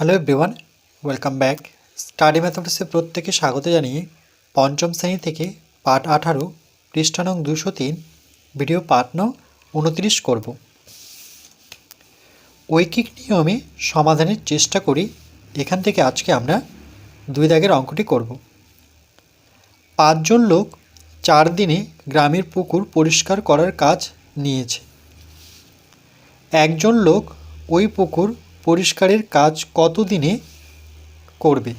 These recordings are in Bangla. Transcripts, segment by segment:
Hello everyone welcome back study ম্যাথমেটিক্সে প্রত্যেকে স্বাগত জানিয়ে পঞ্চম শ্রেণি থেকে পাঠ আঠারো, পৃষ্ঠা নং দুশো তিন ভিডিও পাঠ নং উনত্রিশ করব। ঐকিক নিয়মে সমাধানের চেষ্টা করি। এখান থেকে আজকে আমরা দুই দাগের অঙ্কটি করব। পাঁচজন লোক চার দিনে গ্রামের পুকুর পরিষ্কার করার কাজ নিয়েছে। একজন লোক ওই পুকুর পরিষ্কারের কাজ কত দিনে করবে?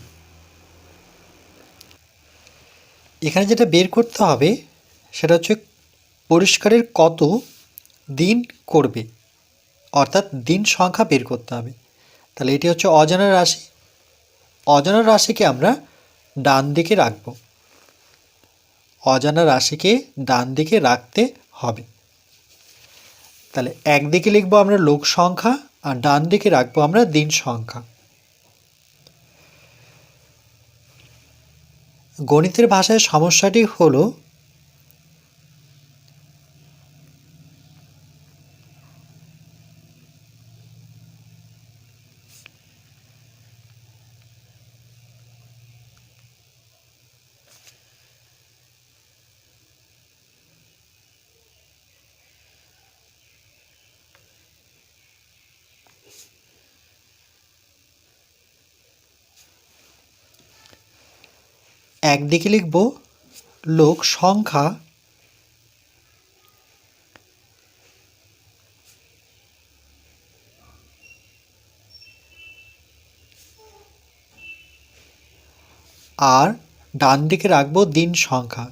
এখানে যেটা বের করতে হবে, সেটা হচ্ছে পরিষ্কারের কত দিন করবে? অর্থাৎ দিন সংখ্যা বের করতে হবে। তাহলে এটি হচ্ছে অজানা রাশি। অজানা রাশিকে আমরা ডান দিকে রাখব। অজানা রাশিকে ডান দিকে রাখতে হবে। তাহলে একদিকে লিখব আমরা লোক সংখ্যা আর ডান দিকে রাখব আমরা দিন সংখ্যা। গণিতের ভাষায় সমস্যাটি হলো একদিকে লিখব লোক সংখ্যা আর ডান দিকে রাখব দিন সংখ্যা।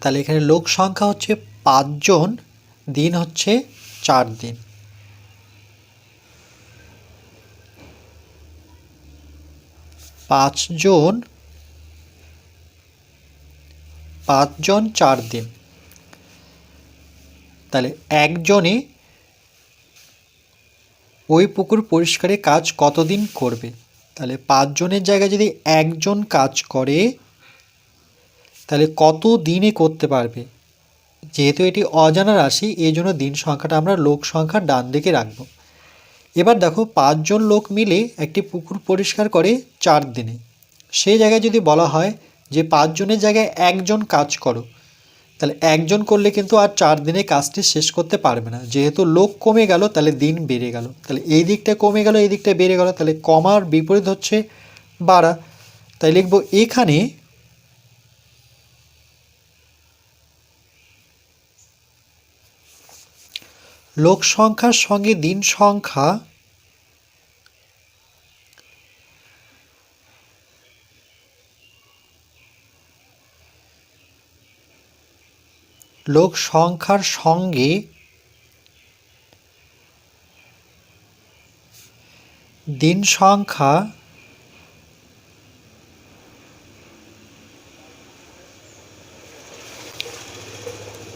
তাহলে এখানে লোক সংখ্যা হচ্ছে পাঁচজন দিন হচ্ছে চার দিন। পাঁচজন পাঁচজন চার দিন। তাহলে একজনে ওই পুকুর পরিষ্কারের কাজ কতদিন করবে? তাহলে পাঁচজনের জায়গায় যদি একজন কাজ করে, তাহলে কত দিনে করতে পারবে? যেহেতু এটি অজানা রাশি এই জন্য দিন সংখ্যাটা আমরা লোক সংখ্যা ডান দিকে রাখব। এবার দেখো, পাঁচজন লোক মিলে একটি পুকুর পরিষ্কার করে চার দিনে। সেই জায়গায় যদি বলা হয় যে পাঁচজনের জায়গায় একজন কাজ করো, তাহলে একজন করলে কিন্তু আর চার দিনে কাজটি শেষ করতে পারবে না। যেহেতু লোক কমে গেল, তাহলে দিন বেড়ে গেল। তাহলে এই দিকটা কমে গেল, এই দিকটা বেড়ে গেল, তাহলে কমার বিপরীত হচ্ছে বাড়া। তাই লিখব, এখানে লোক সংখ্যার সঙ্গে দিন সংখ্যা লোক সংখ্যার সঙ্গে দিন সংখ্যা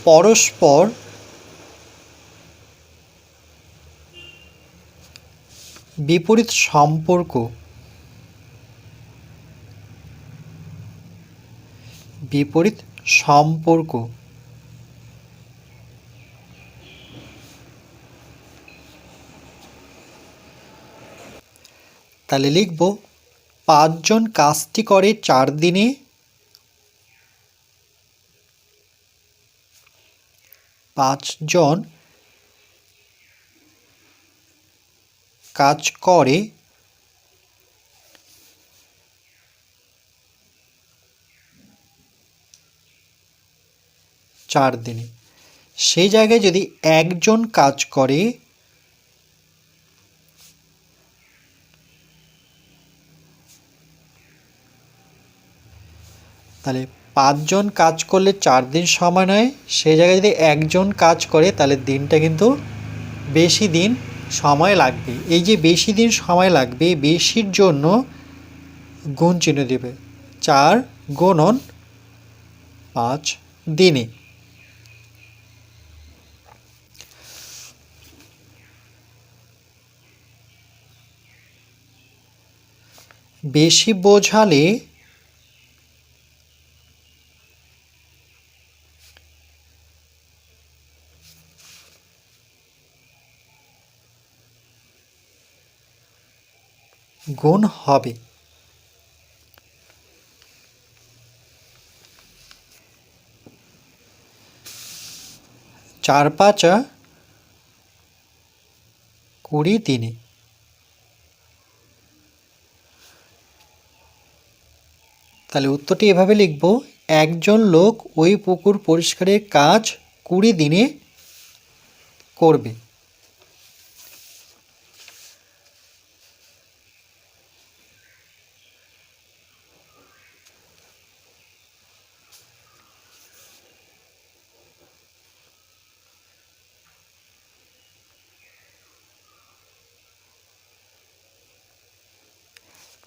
পরস্পর বিপরীত সম্পর্ক। বিপরীত সম্পর্ক। তাহলে লিখব পাঁচজন কাজটি করে চার দিনে। পাঁচজন কাজ করে, চার দিনে। সেই জায়গায় যদি একজন কাজ করে, তাহলে পাঁচজন কাজ করলে চার দিন সময় নয়। সেই জায়গায় যদি একজন কাজ করে, তাহলে দিনটা কিন্তু বেশি দিন সময় লাগবে। এই যে বেশি দিন সময় লাগবে, বেশির জন্য গুণ চিহ্ন দেবে। চার গুণন পাঁচ দিনে। বেশি বোঝালে গুণ হবে। চার পাঁচা কুড়ি দিনে। তাহলে উত্তরটি এভাবে লিখব, একজন লোক ওই পুকুর পরিষ্কারের কাজ কুড়ি দিনে করবে।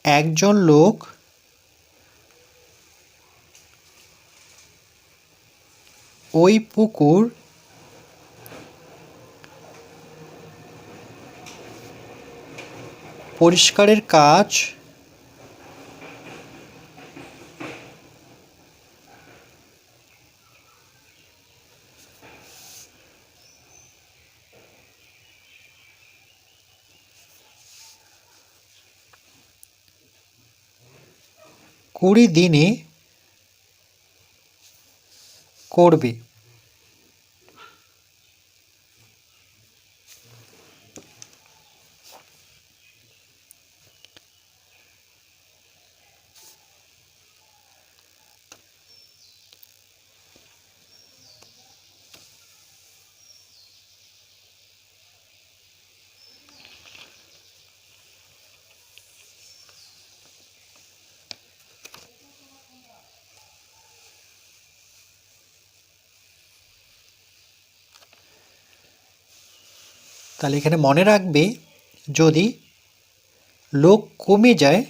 একজন লোক ওই পুকুর পরিষ্কারের কাজ কুড়ি দিনে করবে। তাহলে এখানে মনে রাখবে, যদি লোক কমে যায়,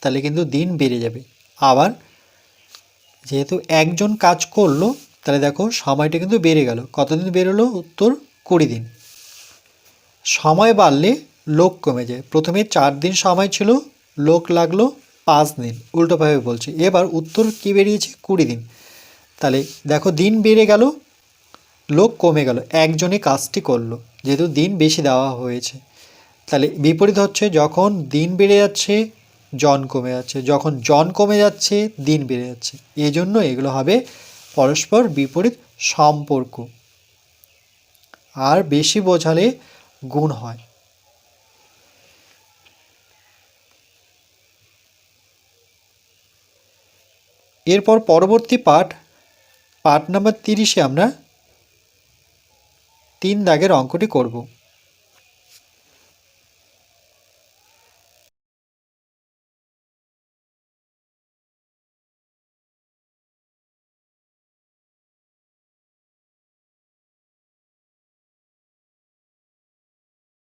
তাহলে কিন্তু দিন বেড়ে যাবে। আবার যেহেতু একজন কাজ করল, তাহলে দেখো সময়টা কিন্তু বেড়ে গেল। কতদিন বেরোলো? উত্তর কুড়ি দিন। সময় বাড়লে লোক কমে যায়। প্রথমে চার দিন সময় ছিল, লোক লাগল পাঁচ দিন। উল্টোভাবে বলছি। এবার উত্তর কী বেরিয়েছে? কুড়ি দিন। তাহলে দেখো দিন বেড়ে গেল, লোক কমে গেল। একজনে কাজটি করল। যেহেতু দিন বেশি দেওয়া হয়েছে, তাহলে বিপরীত হচ্ছে যখন দিন বেড়ে যাচ্ছে, জন কমে যাচ্ছে। যখন জন কমে যাচ্ছে, দিন বেড়ে যাচ্ছে। এই জন্য এগুলো হবে পরস্পর বিপরীত সম্পর্ক। আর বেশি বোঝালে গুণ হয়। এরপর পরবর্তী পাঠ পাঠ নাম্বার তিরিশে আমরা তিন দাগের অঙ্কটি করব।